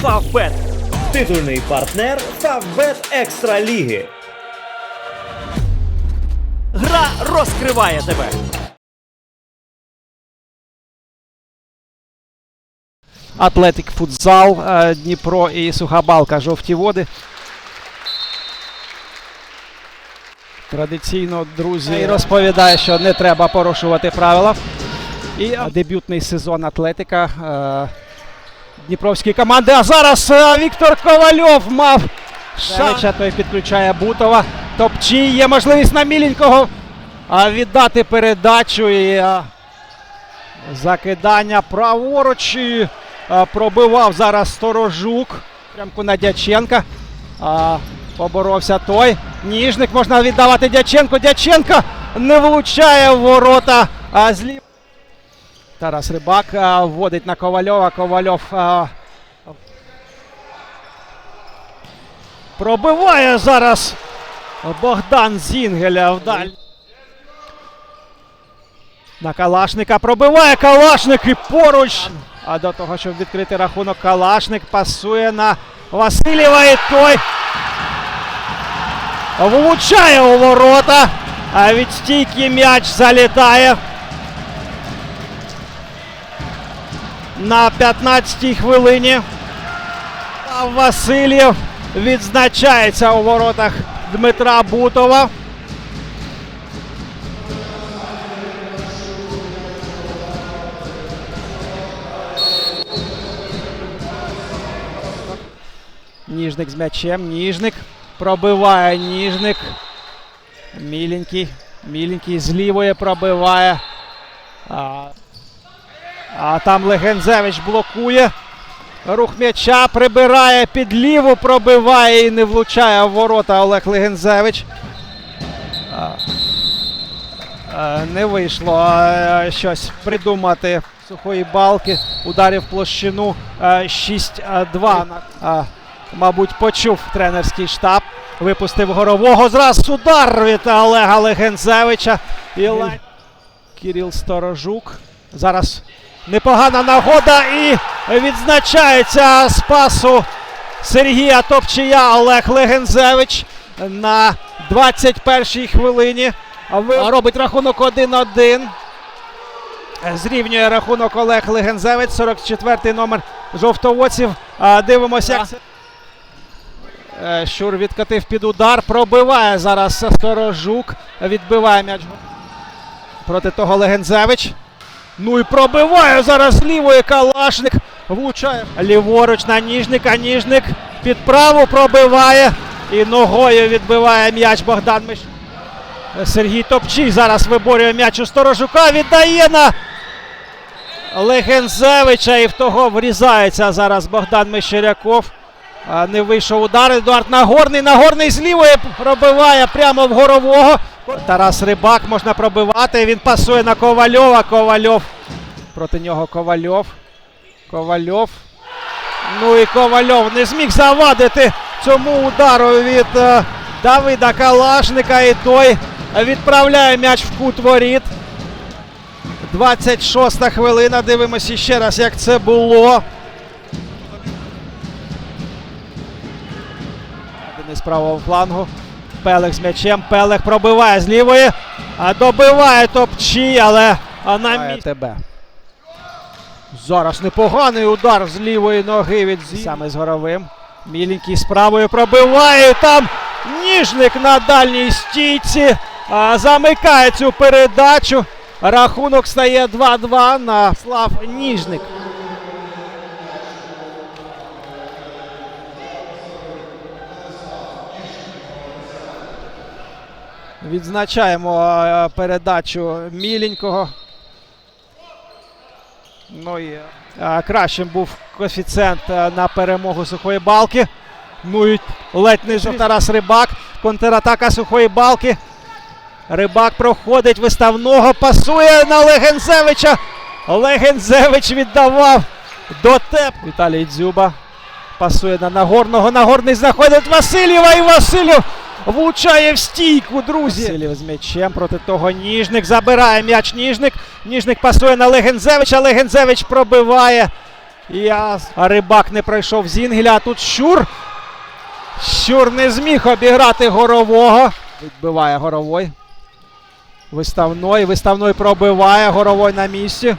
Фавбет. Титульний партнер Фавбет Екстра Ліги. Гра розкриває тебе. Атлетик футзал, е, Дніпро і Суха Балка, жовті води. Традиційно, друзі, розповідає, що не треба порушувати правила. І е, дебютний сезон Атлетика е, Дніпровської команди. А зараз е, Віктор Ковальов мав шанс. Той підключає Бутова. Топчій є можливість на міленького віддати передачу. І закидання праворуч. І, пробивав зараз Сторожук. Прямку на Дяченка. А, поборовся той. Ніжник можна віддавати Дяченко. Дяченко не влучає в ворота. А злів. Тарас Рибак вводить на Ковальова. Ковальов пробиває зараз Богдан Зінгеля вдаль. На Калашника пробиває Калашник і поруч. А до того, щоб відкрити рахунок, Калашник пасує на Васильєва і той влучає у ворота. А від стійки м'яч залітає. На 15-й хвилині А Васильєв відзначається у воротах Дмитра Бутова. Ніжник з м'ячем. Ніжник. Пробиває Ніжник. Міленький. Міленький з лівої пробиває. А, там Легензевич блокує. Рух м'яча прибирає під ліву, пробиває і не влучає в ворота Олег Легензевич. Не вийшло щось придумати сухої балки. Ударів площину е, 6-2. Мабуть, почув тренерський штаб. Випустив горового. Зраз удар від Олега Легензевича. І Кирил Сторожук. Зараз непогана нагода і відзначається з пасу Сергія Топчія Олег Легензевич на 21-й хвилині. Робить рахунок 1-1. Зрівнює рахунок Олег Легензевич, 44-й номер жовтовоців. Дивимося, як це. Е, Щур відкатив під удар. Пробиває зараз Сторожук. Відбиває м'яч. Проти того Легензевич. Ну і пробиває зараз лівої Калашник. Влучає ліворуч на Ніжника. Ніжник під праву пробиває. І ногою відбиває м'яч Богдан Миш. Сергій Топчій зараз виборює м'яч у Сторожука. Віддає на Легензевича. І в того врізається зараз Богдан Мещеряков. Не вийшов удар. Едуард Нагорний. Нагорний з лівої пробиває прямо в горового. Тарас Рибак можна пробивати. Він пасує на Ковальова. Ковальов. Проти нього Ковальов. Ковальов. Ну і Ковальов не зміг завадити цьому удару від е, Давида Калашника. І той відправляє м'яч в кут воріт. 26 хвилина. Дивимося ще раз, як це було. Із правого флангу. Пелех з м'ячем. Пелех пробиває з лівої. А добиває топчі, але а на місці. тебе. Зараз непоганий удар з лівої ноги від Зі. Саме з горовим. Міленький з правою пробиває. Там ніжник на дальній стійці. А, замикає цю передачу. Рахунок стає 2-2 на Слав Ніжник. Відзначаємо передачу міленького. Ну і кращим був коефіцієнт на перемогу сухої балки. Ну і ледь не Тарас Рибак. Контратака сухої балки. Рибак проходить виставного, пасує на Легензевича. Легензевич віддавав до теп. Віталій Дзюба пасує на Нагорного. Нагорний знаходить Васильєва і Васильєв влучає в стійку, друзі. Васильєв з м'ячем проти того Ніжник. Забирає м'яч Ніжник. Ніжник пасує на Легензевича. Легензевич пробиває. Я... А Рибак не пройшов Зінгеля, а тут Щур. Щур не зміг обіграти горового. Відбиває горовой. Виставной. Виставной пробиває. Горовой на місці.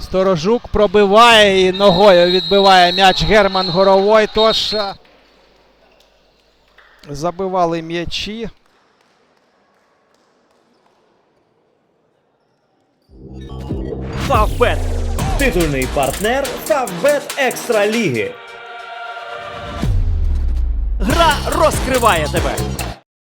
Сторожук пробиває і ногою відбиває м'яч Герман Горовой. Тож забивали м'ячі. Фавбет. Титульний партнер Фавбет Екстра Ліги. Гра розкриває тебе.